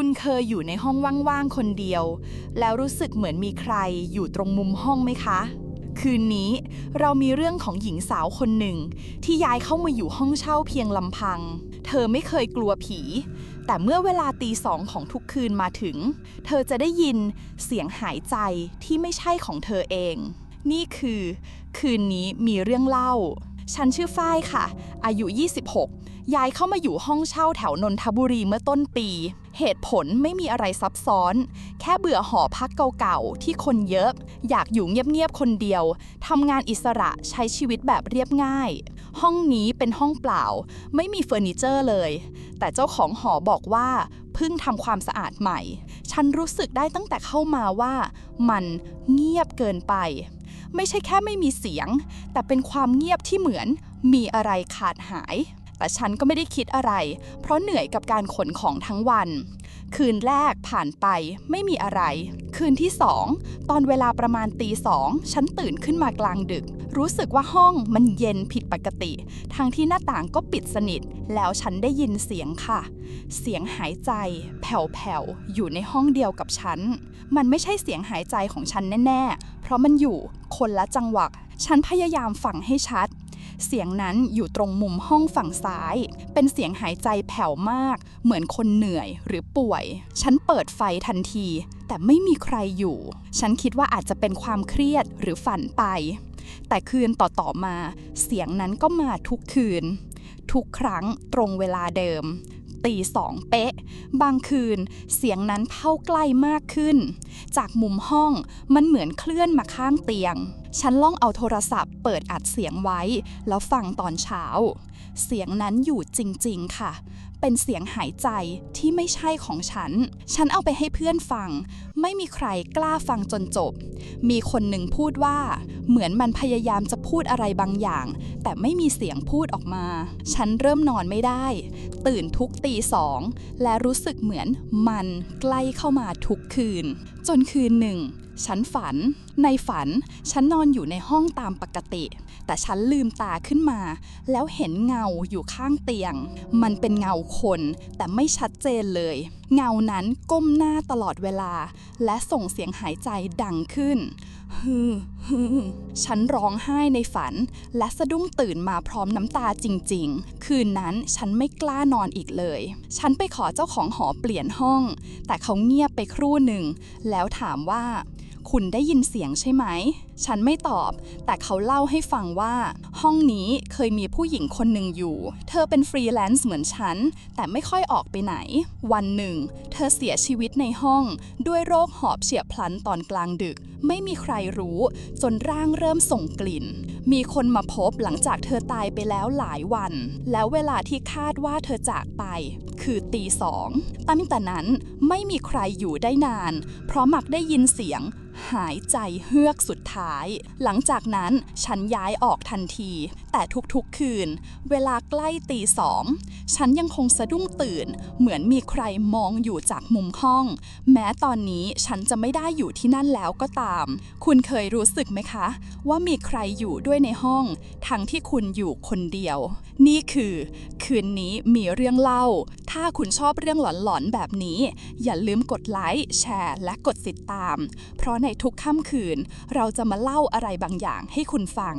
คุณเคยอยู่ในห้องว่างๆ คนเดียว แล้วรู้สึกเหมือนมีใครอยู่ตรงมุมห้องไหมคะ คืนนี้เรามีเรื่องของหญิงสาวคนหนึ่ง ที่ย้ายเข้ามาอยู่ห้องเช่าเพียงลำพัง เธอไม่เคยกลัวผี แต่เมื่อเวลาตีสองของทุกคืนมาถึง เธอจะได้ยินเสียงหายใจที่ไม่ใช่ของเธอเอง นี่คือ คืนนี้มีเรื่องเล่า ฉันชื่อฝ้ายค่ะ อายุ 26 ย้ายเข้ามาอยู่ห้องเช่าแถวนนทบุรีเมื่อต้นปี เหตุผลไม่มีอะไรซับซ้อน แค่เบื่อหอพักเก่าๆ ที่คนเยอะ อยากอยู่เงียบๆ คนเดียว ทำงานอิสระใช้ชีวิตแบบเรียบง่าย ห้องนี้เป็นห้องเปล่า ไม่มีเฟอร์นิเจอร์เลย แต่เจ้าของหอบอกว่าเพิ่งทำความสะอาดใหม่ ฉันรู้สึกได้ตั้งแต่เข้ามาว่า มันเงียบเกินไป ไม่ใช่แค่ไม่มีเสียง แต่เป็นความเงียบที่เหมือนมีอะไรขาดหาย แต่ฉันก็ไม่ได้คิดอะไร เพราะเหนื่อยกับการขนของทั้งวัน คืนแรกผ่านไปไม่มีอะไร คืนที่สองตอนเวลาประมาณตีสองฉันตื่นขึ้นมากลางดึก รู้สึกว่าห้องมันเย็นผิดปกติ ทั้งที่หน้าต่างก็ปิดสนิท แล้วฉันได้ยินเสียงค่ะ เสียงหายใจ แผ่วๆอยู่ในห้องเดียวกับฉัน มันไม่ใช่เสียงหายใจของฉันแน่ๆ เพราะมันอยู่คนละจังหวะ ฉันพยายามฟังให้ชัด เสียงนั้นอยู่ตรงมุมห้องฝั่งซ้าย เป็นเสียงหายใจแผ่วมาก เหมือนคนเหนื่อยหรือป่วย ฉันเปิดไฟทันที แต่ไม่มีใครอยู่ ฉันคิดว่าอาจจะเป็นความเครียดหรือฝันไป แต่คืนต่อๆมา เสียงนั้นก็มาทุกคืน ทุกครั้งตรงเวลาเดิม ตีสองเป๊ะ บางคืนเสียงนั้นเข้าใกล้มากขึ้น จากมุมห้องมันเหมือนเคลื่อนมาข้างเตียง ฉันล่องเอาโทรศัพท์เปิดอัดเสียงไว้ แล้วฟังตอนเช้า เสียงนั้นอยู่จริง ๆ ค่ะ เป็นเสียงหายใจที่ไม่ใช่ของฉัน ฉันเอาไปให้เพื่อนฟัง ไม่มีใครกล้าฟังจนจบ มีคนหนึ่งพูดว่า เหมือนมันพยายามจะ พูดอะไรบางอย่าง แต่ไม่มีเสียงพูดออกมา ฉันเริ่มนอนไม่ได้ ตื่นทุกตีสอง และรู้สึกเหมือนมันใกล้เข้ามาทุกคืน จนคืนหนึ่ง ฉันฝัน ในฝัน ฉันนอนอยู่ในห้องตามปกติ แต่ฉันลืมตาขึ้นมา แล้วเห็นเงาอยู่ข้างเตียง มันเป็นเงาคน แต่ไม่ชัดเจนเลยเงานั้นก้มหน้าตลอดเวลา และส่งเสียงหายใจดังขึ้นฮือฮือฉันร้องไห้ในฝัน และสะดุ้งตื่นมาพร้อมน้ำตาจริง ๆ คืนนั้นฉันไม่กล้านอนอีกเลย ฉันไปขอเจ้าของหอเปลี่ยนห้อง แต่เขาเงียบไปครู่หนึ่ง แล้วถามว่า คุณได้ยินเสียงใช่ไหม ฉันไม่ตอบ แต่เขาเล่าให้ฟังว่า ห้องนี้เคยมีผู้หญิงคนหนึ่งอยู่ เธอเป็นฟรีแลนซ์เหมือนฉัน แต่ไม่ค่อยออกไปไหน วันหนึ่ง เธอเสียชีวิตในห้อง ด้วยโรคหอบเฉียบพลันตอนกลางดึก ไม่มีใครรู้ จนร่างเริ่มส่งกลิ่น มีคนมาพบหลังจากเธอตายไปแล้วหลายวัน แล้วเวลาที่คาดว่าเธอจากไป คือตีสองตั้งแต่นั้นไม่มีใครอยู่ได้นาน เพราะมักได้ยินเสียง หายใจเฮือกสุดท้าย หลังจากนั้นฉันย้ายออกทันที แต่ทุกๆคืน เวลาใกล้ตีสองฉันยังคงสะดุ้งตื่น เหมือนมีใครมองอยู่จากมุมห้อง แม้ตอนนี้ฉันจะไม่ได้อยู่ที่นั่นแล้วก็ตาม คุณเคยรู้สึกไหมคะ ว่ามีใครอยู่ด้วยในห้อง ทั้งที่คุณอยู่คนเดียว นี่คือ คืนนี้มีเรื่องเล่าถ้าคุณชอบเรื่องหลอนๆแบบนี้ อย่าลืมกดไลค์ แชร์ และกดติดตาม เพราะในทุกค่ำคืน เราจะมาเล่าอะไรบางอย่างให้คุณฟัง